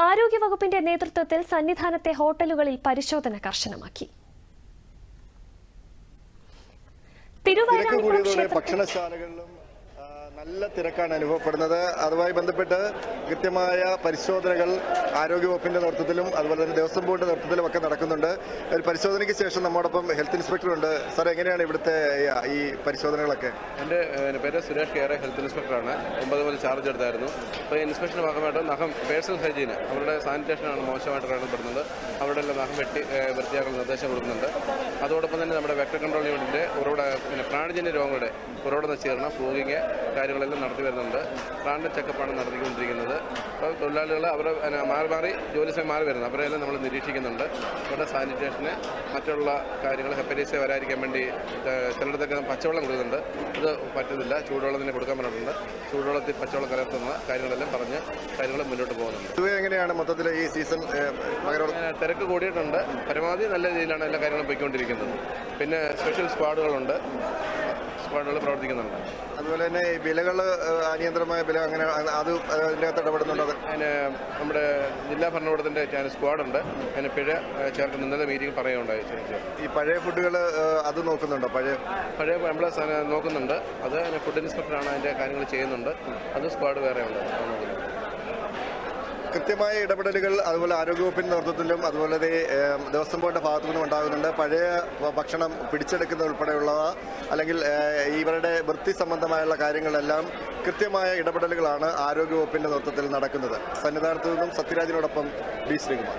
ആരോഗ്യവകുപ്പിന്റെ നേതൃത്വത്തിൽ സന്നിധാനത്തെ ഹോട്ടലുകളിൽ പരിശോധന കർശനമാക്കി. തിരുവനന്തപുരം തിരുവൈരാണിക്കുളം ക്ഷേത്രത്തിൽ നല്ല തിരക്കാണ് അനുഭവപ്പെടുന്നത്. അതുമായി ബന്ധപ്പെട്ട് കൃത്യമായ പരിശോധനകൾ ആരോഗ്യവകുപ്പിന്റെ നേതൃത്വത്തിലും അതുപോലെ തന്നെ ദേവസ്വം ബോർഡിന്റെ നേതൃത്വത്തിലും ഒക്കെ നടക്കുന്നുണ്ട്. ഒരു പരിശോധനയ്ക്ക് ശേഷം നമ്മോടൊപ്പം ഹെൽത്ത് ഇൻസ്പെക്ടർ ഉണ്ട്. സാർ എങ്ങനെയാണ് ഇവിടുത്തെ ഈ- പരിശോധനകളൊക്കെ? എന്റെ പേര് സുരേഷ് കെയറെ ഹെൽത്ത് ഇൻസ്പെക്ടറാണ് ഒമ്പത് മുതൽ ചാർജ് എടുത്തായിരുന്നു. അപ്പോൾ ഇൻസ്പെക്ഷന്റെ ഭാഗമായിട്ട് നഖം പേഴ്സണൽ ഹൈജീൻ അവരുടെ സാനിറ്റേഷനാണ് മോശമായിട്ട് കാണപ്പെടുന്നത് അവിടെ എല്ലാം നഖം വെട്ടി വൃത്തിയാക്കുന്ന നിർദ്ദേശം കൊടുക്കുന്നുണ്ട്. അതോടൊപ്പം തന്നെ നമ്മുടെ വെക്ടർ കൺട്രോൾ യൂണിറ്റിന്റെ ഉറവിട പിന്നെ പ്രാണിജന്യ രോഗങ്ങളുടെ ഉറവിട നശീകരണം ഫ്ലൂയിങ് കാര്യങ്ങളെല്ലാം നടത്തി വരുന്നുണ്ട്. പ്രാണിന്റെ ചെക്കപ്പാണ് നടത്തിക്കൊണ്ടിരിക്കുന്നത്. അപ്പോൾ തൊഴിലാളികൾ അവർ മാറി മാറി ജോലി സമയം മാറി വരുന്നത് അവരെല്ലാം നമ്മൾ നിരീക്ഷിക്കുന്നുണ്ട്. അവരുടെ സാനിറ്റേഷന് മറ്റുള്ള കാര്യങ്ങൾ ഹെപ്പറ്റൈസ് വരാതിരിക്കാൻ വേണ്ടി ചിലയിടത്തൊക്കെ പച്ചവെള്ളം കൊടുക്കുന്നുണ്ട്. ഇത് പറ്റുന്നില്ല ചൂടുവെള്ളം തന്നെ കൊടുക്കാൻ പറഞ്ഞിട്ടുണ്ട്. ചൂടുവെള്ളത്തിൽ പച്ചവെള്ളം കലർത്തുന്ന കാര്യങ്ങളെല്ലാം പറഞ്ഞ് കാര്യങ്ങൾ മുന്നോട്ട് പോകുന്നുണ്ട്. ഇതുവരെ എങ്ങനെയാണ് മൊത്തത്തിൽ ഈ സീസൺ തിരക്ക് കൂടിയിട്ടുണ്ട്. പരമാവധി നല്ല രീതിയിലാണ് എല്ലാ കാര്യങ്ങളും പോയിക്കൊണ്ടിരിക്കുന്നത്. പിന്നെ സ്പെഷ്യൽ സ്ക്വാഡുകളുണ്ട്. സ്ക്വാഡുകൾ പ്രവർത്തിക്കുന്നുണ്ട്. അതുപോലെ തന്നെ ഈ വിലകൾ അനിയന്ത്രമായ വില അങ്ങനെ അത് അതിന്റെ അകത്ത് ഇടപെടുന്നുണ്ട്. അത് അതിന് നമ്മുടെ ജില്ലാ ഭരണകൂടത്തിന്റെ സ്ക്വാഡുണ്ട്. അതിന് പിഴ ചേർക്കുന്ന ഇന്നലെ മീറ്റിംഗ് പറയുകയുണ്ടായി. ഈ പഴയ ഫുഡുകൾ അത് നോക്കുന്നുണ്ടോ? പഴയ പഴയ നമ്മൾ നോക്കുന്നുണ്ട്. അത് ഫുഡ് ഇൻസ്പെക്ടറാണ് അതിന്റെ കാര്യങ്ങൾ ചെയ്യുന്നുണ്ട്. അത് സ്ക്വാഡ് വേറെ ഉണ്ട് കൃത്യമായ ഇടപെടലുകൾ അതുപോലെ ആരോഗ്യവകുപ്പിന്റെ നേതൃത്വത്തിലും അതുപോലെ ദേവസ്വം ബോർഡിന്റെ ഭാഗത്തു നിന്നും ഉണ്ടാകുന്നുണ്ട്. പഴയ ഭക്ഷണം പിടിച്ചെടുക്കുന്ന ഉൾപ്പെടെയുള്ളവ അല്ലെങ്കിൽ ഇവരുടെ വൃത്തി സംബന്ധമായുള്ള കാര്യങ്ങളെല്ലാം കൃത്യമായ ഇടപെടലുകളാണ് ആരോഗ്യവകുപ്പിന്റെ നേതൃത്വത്തിൽ നടക്കുന്നത്. സന്നിധാനത്തു നിന്നും സത്യരാജിനോടൊപ്പം ബി ശ്രീകുമാർ.